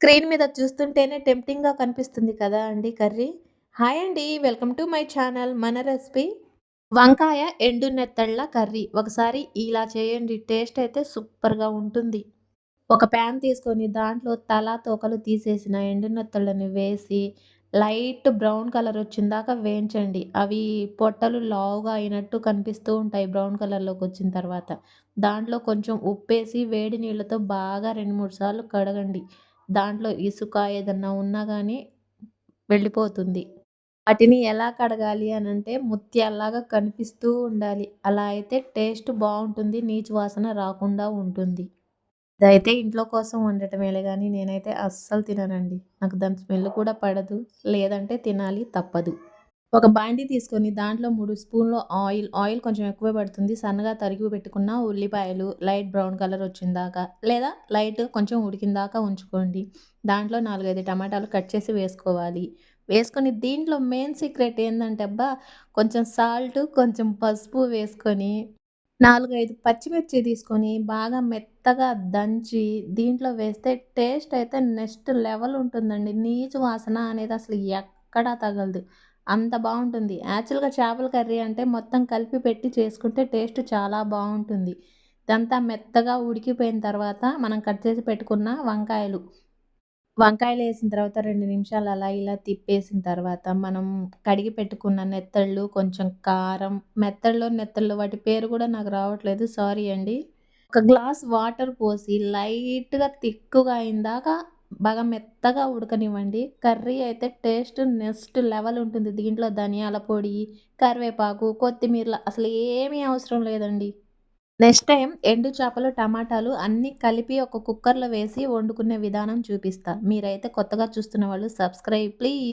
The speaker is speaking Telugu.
స్క్రీన్ మీద చూస్తుంటేనే టెంప్టింగ్‌గా కనిపిస్తుంది కదా అండి కర్రీ. హాయ్ అండి. Welcome to my channel. మన రెసిపీ వంకాయ ఎండు నెత్తళ్ళ కర్రీ. ఒకసారి ఇలా చేయండి. టేస్ట్ అయితే సూపర్‌గా ఉంటుంది. ఒక ప్యాన్ తీసుకొని దాంట్లో తల, తోకలు తీసేసిన ఎండు నెత్తళ్ళని వేసి లైట్ బ్రౌన్ కలర్ వచ్చిందాకా వేయించండి. అవి పొట్టలు లావుగా అయినట్టు కనిపిస్తూ ఉంటాయి బ్రౌన్ కలర్‌లోకి వచ్చిన తర్వాత. దాంట్లో కొంచెం ఉప్పేసి వేడి నీళ్ళతో బాగా 2, 3 సార్లు కడగండి. దాంట్లో ఇసుక ఏదన్నా ఉన్నా కానీ వెళ్ళిపోతుంది. వాటిని ఎలా కడగాలి అనంటే ముత్యాల్లాగా కనిపిస్తూ ఉండాలి. అలా అయితే టేస్ట్ బాగుంటుంది నీచు వాసన రాకుండా ఉంటుంది. ఇదైతే ఇంట్లో కోసం వండటమేలే కానీ నేనైతే అస్సలు తిననండి. నాకు దాని స్మెల్ కూడా పడదు. లేదంటే తినాలి తప్పదు. ఒక బాండీ తీసుకొని దాంట్లో మూడు స్పూన్‌లు ఆయిల్, ఆయిల్ కొంచెం ఎక్కువ పడుతుంది. సన్నగా తరిగి పెట్టుకున్న ఉల్లిపాయలు లైట్ బ్రౌన్ కలర్ వచ్చిందాకా లేదా లైట్ కొంచెం ఉడికిందాకా ఉంచుకోండి. దాంట్లో 4, 5 టమాటాలు కట్ చేసి వేసుకోవాలి. వేసుకొని దీంట్లో మెయిన్ సీక్రెట్ ఏంటంటే అబ్బా! కొంచెం సాల్ట్, కొంచెం పసుపు వేసుకొని 4, 5 పచ్చిమిర్చి తీసుకొని బాగా మెత్తగా దంచి దీంట్లో వేస్తే టేస్ట్ అయితే నెక్స్ట్ లెవెల్ ఉంటుందండి. నీచు వాసన అనేది అసలు ఎక్కడా తగలదు. అంత బాగుంటుంది యాక్చువల్‌గా చేపల కర్రీ అంటే మొత్తం కలిపి పెట్టి చేసుకుంటే టేస్ట్ చాలా బాగుంటుంది ఇదంతా మెత్తగా ఉడికిపోయిన తర్వాత మనం కట్ చేసి పెట్టుకున్న వంకాయలు. వంకాయలు వేసిన తర్వాత రెండు నిమిషాలు అలా ఇలా తిప్పేసిన తర్వాత మనం కడిగి పెట్టుకున్న నెత్తళ్ళు, కొంచెం కారం, మెత్తళ్ళు నెత్తళ్ళు వాటి పేరు కూడా నాకు రావట్లేదు. సారీ అండి. ఒక గ్లాస్ వాటర్ పోసి లైట్‌గా తిక్కుగా అయిందాకా బాగా మెత్తగా ఉడకనివ్వండి. కర్రీ అయితే టేస్ట్ నెక్స్ట్ లెవెల్ ఉంటుంది. దీంట్లో ధనియాల పొడి, కరివేపాకు, కొత్తిమీరలు అసలు ఏమీ అవసరం లేదండి. నెక్స్ట్ టైం ఎండు చేపలు, టమాటాలు అన్నీ కలిపి ఒక కుక్కర్‌లో వేసి వండుకునే విధానం చూపిస్తా. మీరైతే కొత్తగా చూస్తున్న వాళ్ళు సబ్స్క్రైబ్ ప్లీజ్.